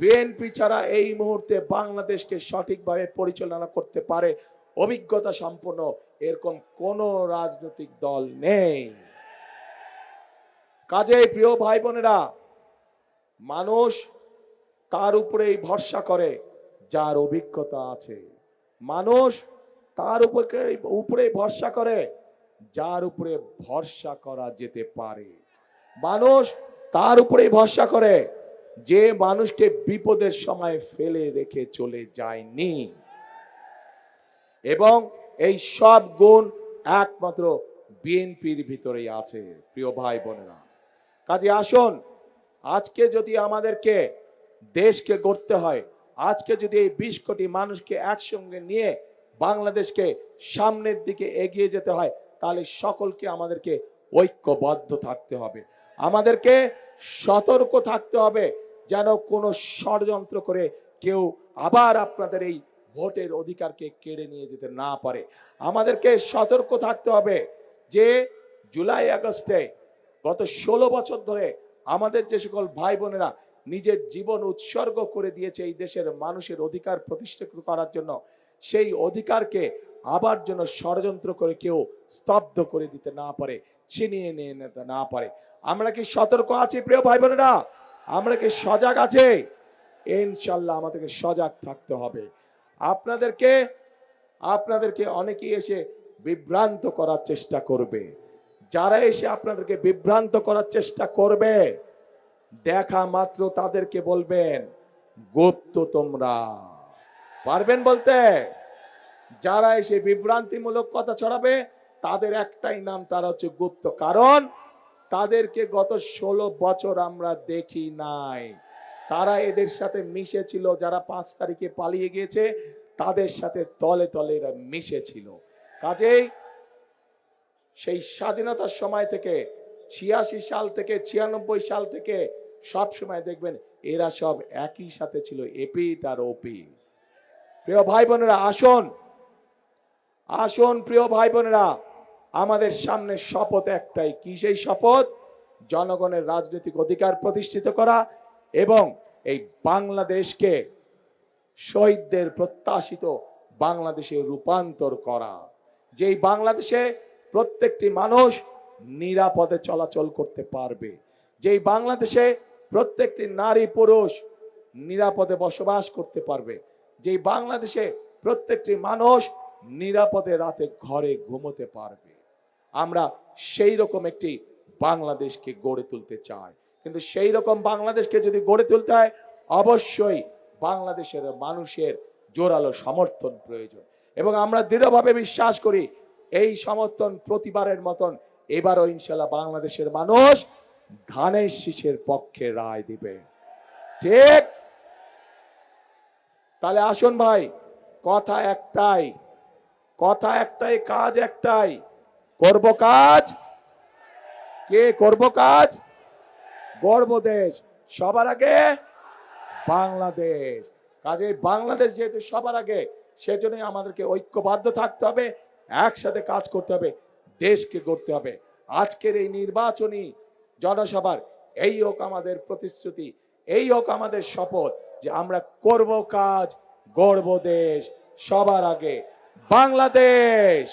BNP ছাড়া এই মুহূর্তে বাংলাদেশকে সঠিকভাবে পরিচালনা করতে পারে, অভিজ্ঞতা সম্পন্ন এরকম কোন রাজনৈতিক দল নেই। কাজেই প্রিয় ভাই বোনেরা, মানুষ তার উপরেই ভরসা করে যার অভিজ্ঞতা আছে। মানুষ তার উপরে উপরেই ভরসা করে যার উপরে ভরসা করা যেতে পারে। মানুষ তার উপরেই ভরসা করে যে মানুষকে বিপদের সময় ফেলে রেখে চলে যায়নি। এবং এই সব গুণ একমাত্র বিএনপির ভিতরেই আছে, প্রিয় ভাই বোনেরা। কাজে আসুন, আজকে যদি আমাদেরকে দেশকে গড়তে হয়, আজকে যদি এই বিশ কোটি মানুষকে একসঙ্গে নিয়ে বাংলাদেশকে সামনের দিকে এগিয়ে যেতে হয়, তাহলে সকলকে আমাদেরকে ঐক্যবদ্ধ থাকতে হবে। আমাদেরকে সতর্ক থাকতে হবে যেন কোনো ষড়যন্ত্র করে কেউ আবার আপনাদের এই ভোটের অধিকারকে কেড়ে নিয়ে যেতে না পারে। আমাদেরকে সতর্ক থাকতে হবে যে জুলাই আগস্টে গত ষোলো বছর ধরে আমাদের যে সকল ভাই বোনেরা নিজের জীবন উৎসর্গ করে দিয়েছে এই দেশের মানুষের অধিকার প্রতিষ্ঠিত করার জন্য, সেই অধিকারকে আবার যেন ষড়যন্ত্র করে কেউ স্তব্ধ করে দিতে না পারে, ছিনিয়ে নিয়ে নিতে না পারে। আমরা কি সতর্ক আছি প্রিয় ভাই বোনেরা আমরা কি সজাগ আছে? ইনশাল্লাহ আমাদেরকে সজাগ থাকতে হবে। আপনাদেরকে আপনাদেরকে অনেকেই এসে বিভ্রান্ত করার চেষ্টা করবে। যারা এসে আপনাদেরকে বিভ্রান্ত করার চেষ্টা করবে, দেখা মাত্র তাদেরকে বলবেন, গুপ্ত তোমরা। পারবেন বলতে? যারা এসে বিভ্রান্তিমূলক কথা ছড়াবে, তাদের একটাই নাম, তারা হচ্ছে গুপ্ত। কারণ তাদেরকে গত ষোলো বছর আমরা দেখি নাই। তারা এদের সাথে মিশেছিল, যারা পাঁচ তারিখে পালিয়ে গিয়েছে, তাদের সাথে তলে তলে এরা মিশেছিল। কাজেই সেই স্বাধীনতার সময় থেকে, ছিয়াশি সাল থেকে, ছিয়ানব্বই সাল থেকে সব সময় দেখবেন এরা সব একই সাথে ছিল এপি আর ওপি প্রিয় ভাই বোনেরা, আসুন। আসুন প্রিয় ভাই বোনেরা। আমাদের সামনে শপথ একটাই। কি সেই শপথ? জনগণের রাজনৈতিক অধিকার প্রতিষ্ঠিত করা এবং এই বাংলাদেশকে শহীদদের প্রত্যাশিত বাংলাদেশে রূপান্তর করা। যেই বাংলাদেশে প্রত্যেকটি মানুষ নিরাপদে চলাচল করতে পারবে। যেই বাংলাদেশে প্রত্যেকটি নারী পুরুষ নিরাপদে বসবাস করতে পারবে। যেই বাংলাদেশে প্রত্যেকটি মানুষ নিরাপদে রাতে ঘরে ঘুমোতে পারবে। আমরা সেই রকম একটি বাংলাদেশকে গড়ে তুলতে চাই। কিন্তু সেই রকম বাংলাদেশকে যদি গড়ে তুলতে হয়, অবশ্যই বাংলাদেশের মানুষের জোরালো সমর্থন প্রয়োজন। এবং আমরা দৃঢ়ভাবে বিশ্বাস করি, এই সমর্থন প্রতিবারের মতন এবারও ইনশাল্লাহ বাংলাদেশের মানুষ ধানের শীষের পক্ষে রায় দিবে। ঠিক? তাহলে আসুন ভাই, কথা একটাই কথা একটাই, কাজ একটাই। করব কাজ? কে করব কাজ? গর্ব দেশ সবার আগে বাংলাদেশ। কাজে বাংলাদেশ যেহেতু সবার আগে, সেজন্যই আমাদেরকে ঐক্যবদ্ধ থাকতে হবে, একসাথে কাজ করতে হবে, দেশকে গড়তে হবে। আজকের এই নির্বাচনী জনসভার, এই হোক আমাদের প্রতিশ্রুতি, এই হোক আমাদের শপথ যে আমরা করব কাজ গর্ব দেশ সবার আগে বাংলাদেশ!